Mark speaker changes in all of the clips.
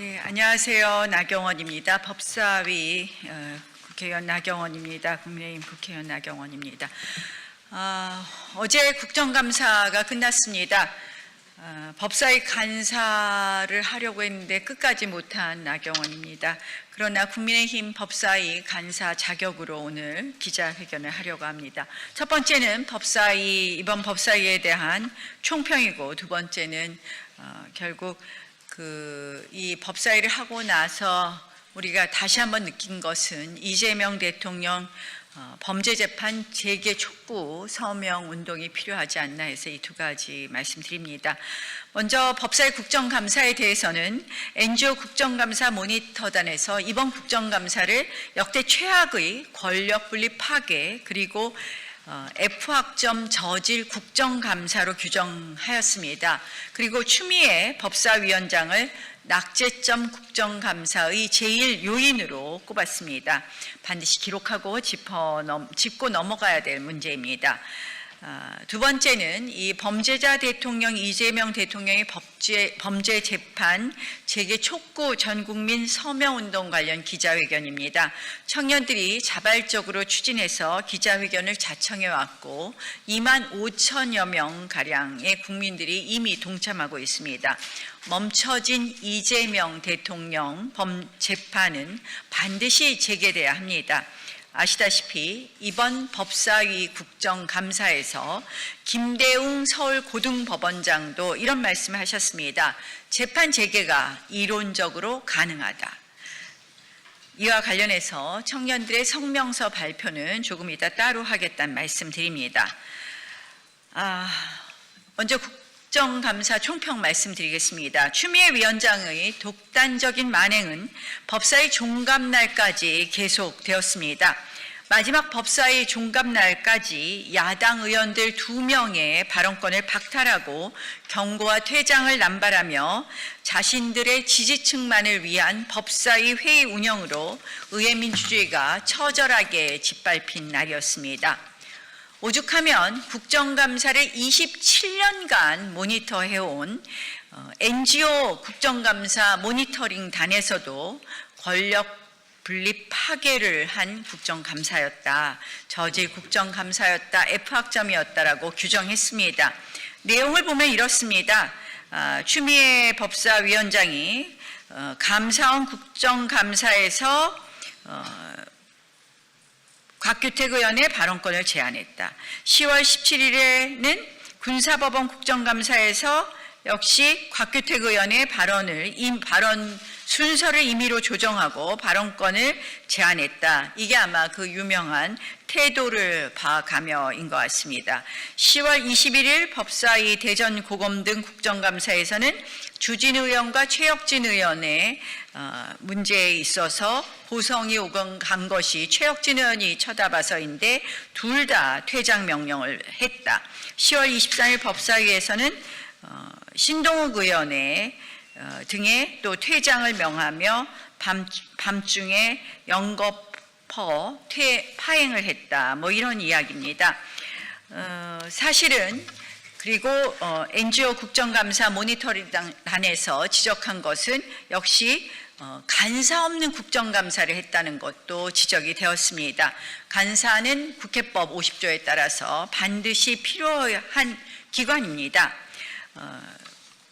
Speaker 1: 네, 안녕하세요. 나경원입니다. 법사위 어, 국회의원 나경원입니다. 국민의힘 국회의원 나경원입니다. 아, 어제 국정감사가 끝났습니다. 아, 법사위 간사를 하려고 했는데 끝까지 못한 나경원입니다. 그러나 국민의힘 법사위 간사 자격으로 오늘 기자회견을 하려고 합니다. 첫 번째는 법사위 이번 법사위에 대한 총평이고 두 번째는 어, 결국 그 이 법사위를 하고 나서 우리가 다시 한번 느낀 것은 이재명 대통령 어, 범죄재판 재개 촉구 서명 운동이 필요하지 않나 해서 이 두 가지 말씀드립니다. 먼저 법사위 국정감사에 대해서는 NGO 국정감사 모니터단에서 이번 국정감사를 역대 최악의 권력 분립 파괴 그리고 어, F학점 저질 국정감사로 규정하였습니다. 그리고 추미애 법사위원장을 낙제점 국정감사의 제일 요인으로 꼽았습니다. 반드시 기록하고 짚어 넘, 짚고 넘어가야 될 문제입니다. 아, 두 번째는 이 범죄자 대통령 이재명 대통령의 법제, 범죄 재판 재개 촉구 전국민 서명 운동 관련 기자회견입니다. 청년들이 자발적으로 추진해서 기자회견을 자청해 왔고 2만 5천여 명 가량의 국민들이 이미 동참하고 있습니다. 멈춰진 이재명 대통령 범 재판은 반드시 재개돼야 합니다. 아시다시피 이번 법사위 국정감사에서 김대웅 서울고등법원장도 이런 말씀을 하셨습니다. 재판 재개가 이론적으로 가능하다. 이와 관련해서 청년들의 성명서 발표는 조금 이따 따로 하겠다는 말씀드립니다. 아, 먼저 국 정감사 총평 말씀드리겠습니다. 추미애 위원장의 독단적인 만행은 법사위 종감날까지 계속되었습니다. 마지막 법사위 종감날까지 야당 의원들 두 명의 발언권을 박탈하고 경고와 퇴장을 남발하며 자신들의 지지층만을 위한 법사위 회의 운영으로 의회 민주주의가 처절하게 짓밟힌 날이었습니다. 오죽하면 국정감사를 27년간 모니터해온 어, NGO 국정감사 모니터링 단에서도 권력 분립 파괴를 한 국정감사였다. 저질 국정감사였다. F학점이었다라고 규정했습니다. 내용을 보면 이렇습니다. 아, 추미애 법사위원장이 어, 감사원 국정감사에서 어, 곽규택 의원의 발언권을 제안했다. 10월 17일에는 군사법원 국정감사에서 역시 곽규택 의원의 발언을 임 발언 순서를 임의로 조정하고 발언권을 제안했다. 이게 아마 그 유명한 태도를 봐가며인 것 같습니다. 10월 21일 법사위 대전 고검 등 국정감사에서는 주진 의원과 최혁진 의원의 어, 문제에 있어서 고성이 오건 간 것이 최혁진 의원이 쳐다봐서인데 둘 다 퇴장 명령을 했다. 10월 23일 법사위에서는 어, 신동욱 의원의 어, 등에 또 퇴장을 명하며 밤, 밤중에 영겁퍼 퇴, 파행을 했다. 뭐 이런 이야기입니다. 어, 사실은 그리고 어, NGO 국정감사 모니터링단에서 지적한 것은 역시 어, 간사 없는 국정감사를 했다는 것도 지적이 되었습니다. 간사는 국회법 50조에 따라서 반드시 필요한 기관입니다. 어,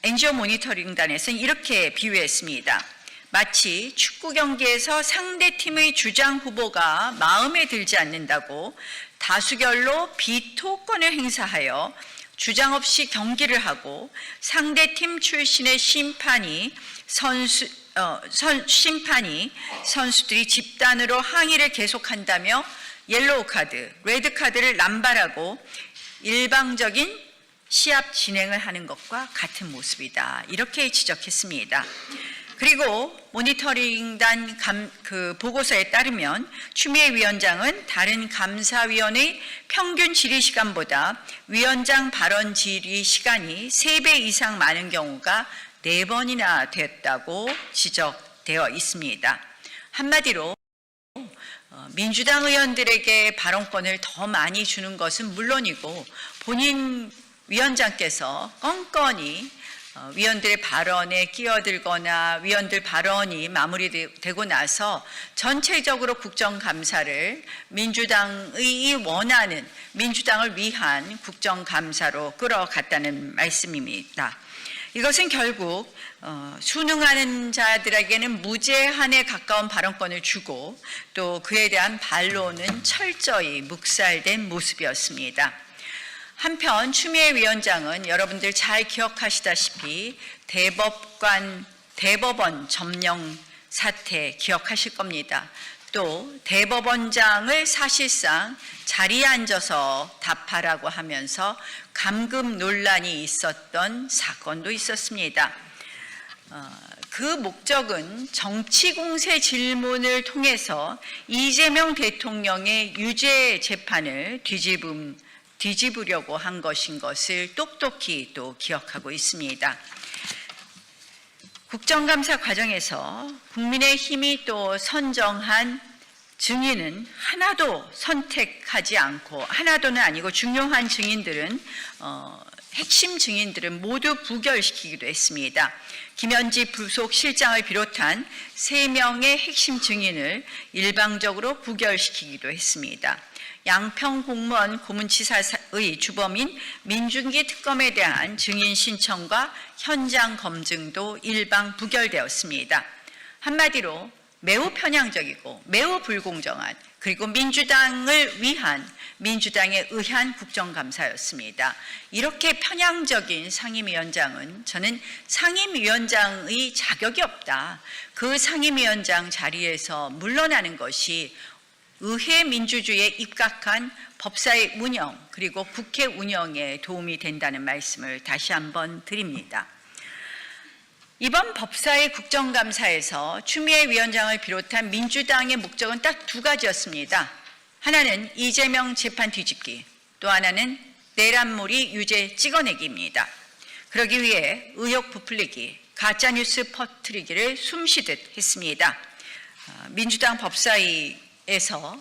Speaker 1: NGO 모니터링단에서는 이렇게 비유했습니다. 마치 축구 경기에서 상대 팀의 주장 후보가 마음에 들지 않는다고 다수결로 비토권을 행사하여 주장 없이 경기를 하고 상대 팀 출신의 심판이 선수 어, 선, 심판이 선수들이 집단으로 항의를 계속한다며 옐로우 카드, 레드 카드를 남발하고 일방적인 시합 진행을 하는 것과 같은 모습이다. 이렇게 지적했습니다. 그리고 모니터링단 감, 그 보고서에 따르면 추미애 위원장은 다른 감사위원의 평균 질의 시간보다 위원장 발언 질의 시간이 3배 이상 많은 경우가 4번이나 됐다고 지적되어 있습니다. 한마디로 어, 민주당 의원들에게 발언권을 더 많이 주는 것은 물론이고 본인 위원장께서 껌껌이 어, 위원들의 발언에 끼어들거나 위원들 발언이 마무리되고 나서 전체적으로 국정감사를 민주당의 원하는 민주당을 위한 국정감사로 끌어갔다는 말씀입니다. 이것은 결국 어, 수능하는 자들에게는 무제한에 가까운 발언권을 주고 또 그에 대한 반론은 철저히 묵살된 모습이었습니다. 한편 추미애 위원장은 여러분들 잘 기억하시다시피 대법관 대법원 점령 사태 기억하실 겁니다. 또 대법원장을 사실상 자리에 앉아서 답하라고 하면서 감금 논란이 있었던 사건도 있었습니다. 어, 그 목적은 정치 공세 질문을 통해서 이재명 대통령의 유죄 재판을 뒤집음, 뒤집으려고 한 것인 것을 똑똑히 또 기억하고 있습니다. 국정감사 과정에서 국민의 힘이 또 선정한 증인은 하나도 선택하지 않고 하나도는 아니고 중요한 증인들은 어, 핵심 증인들은 모두 부결시키기도 했습니다. 김현지 부속 실장을 비롯한 세 명의 핵심 증인을 일방적으로 부결시키기도 했습니다. 양평 공무원 고문치사의 주범인 민중기 특검에 대한 증인 신청과 현장 검증도 일방 부결되었습니다. 한마디로 매우 편향적이고 매우 불공정한 그리고 민주당을 위한 민주당에 의한 국정감사였습니다. 이렇게 편향적인 상임위원장은 저는 상임위원장의 자격이 없다. 그 상임위원장 자리에서 물러나는 것이 의회 민주주의에 입각한 법사의 운영 그리고 국회 운영에 도움이 된다는 말씀을 다시 한번 드립니다. 이번 법사의 국정감사에서 추미애 위원장을 비롯한 민주당의 목적은 딱 두 가지였습니다. 하나는 이재명 재판 뒤집기, 또 하나는 내란몰이 유죄 찍어내기입니다. 그러기 위해 의혹 부풀리기, 가짜뉴스 퍼뜨리기를 숨쉬듯 했습니다. 어, 민주당 법사위 에서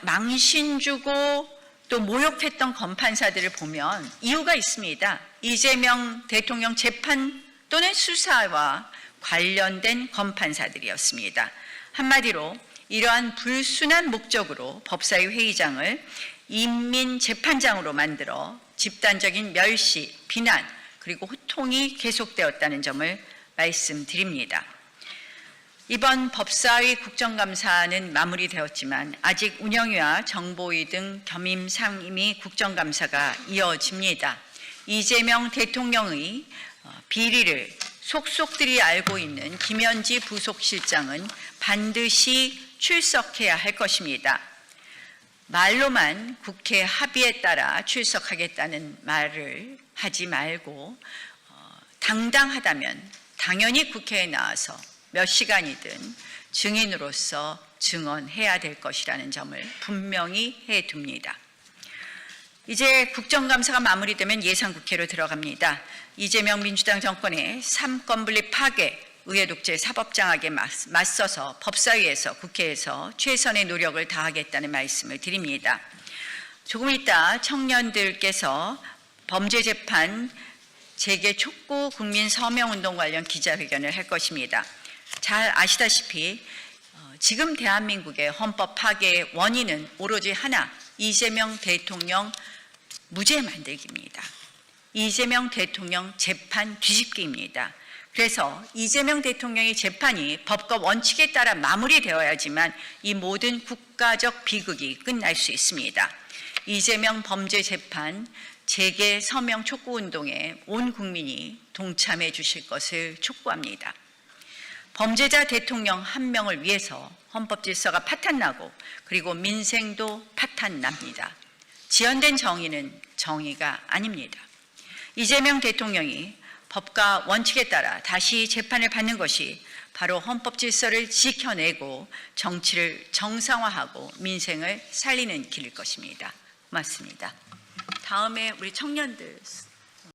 Speaker 1: 망신 주고 또 모욕했던 검판사들을 보면 이유가 있습니다. 이재명 대통령 재판 또는 수사와 관련된 검판사들이었습니다. 한마디로 이러한 불순한 목적으로 법사위 회의장을 인민재판장으로 만들어 집단적인 멸시, 비난, 그리고 호통이 계속되었다는 점을 말씀드립니다. 이번 법사위 국정감사는 마무리되었지만 아직 운영위와 정보위 등 겸임 상임위 국정감사가 이어집니다. 이재명 대통령의 어, 비리를 속속들이 알고 있는 김현지 부속실장은 반드시 출석해야 할 것입니다. 말로만 국회 합의에 따라 출석하겠다는 말을 하지 말고 어, 당당하다면 당연히 국회에 나와서 몇 시간이든 증인으로서 증언해야 될 것이라는 점을 분명히 해둡니다. 이제 국정감사가 마무리되면 예산국회로 들어갑니다. 이재명 민주당 정권의 삼권 분립 파괴, 의회 독재 사법장악에 맞서서 법사위에서 국회에서 최선의 노력을 다하겠다는 말씀을 드립니다. 조금 있다 청년들께서 범죄재판 재개 촉구 국민 서명운동 관련 기자회견을 할 것입니다. 잘 아시다시피 어, 지금 대한민국의 헌법 파괴의 원인은 오로지 하나 이재명 대통령 무죄 만들기입니다. 이재명 대통령 재판 뒤집기입니다. 그래서 이재명 대통령의 재판이 법과 원칙에 따라 마무리되어야지만 이 모든 국가적 비극이 끝날 수 있습니다. 이재명 범죄 재판 재개 서명 촉구 운동에 온 국민이 동참해 주실 것을 촉구합니다. 범죄자 대통령 한 명을 위해서 헌법 질서가 파탄나고 그리고 민생도 파탄납니다. 지연된 정의는 정의가 아닙니다. 이재명 대통령이 법과 원칙에 따라 다시 재판을 받는 것이 바로 헌법 질서를 지켜내고 정치를 정상화하고 민생을 살리는 길일 것입니다. 고맙습니다. 다음에 우리 청년들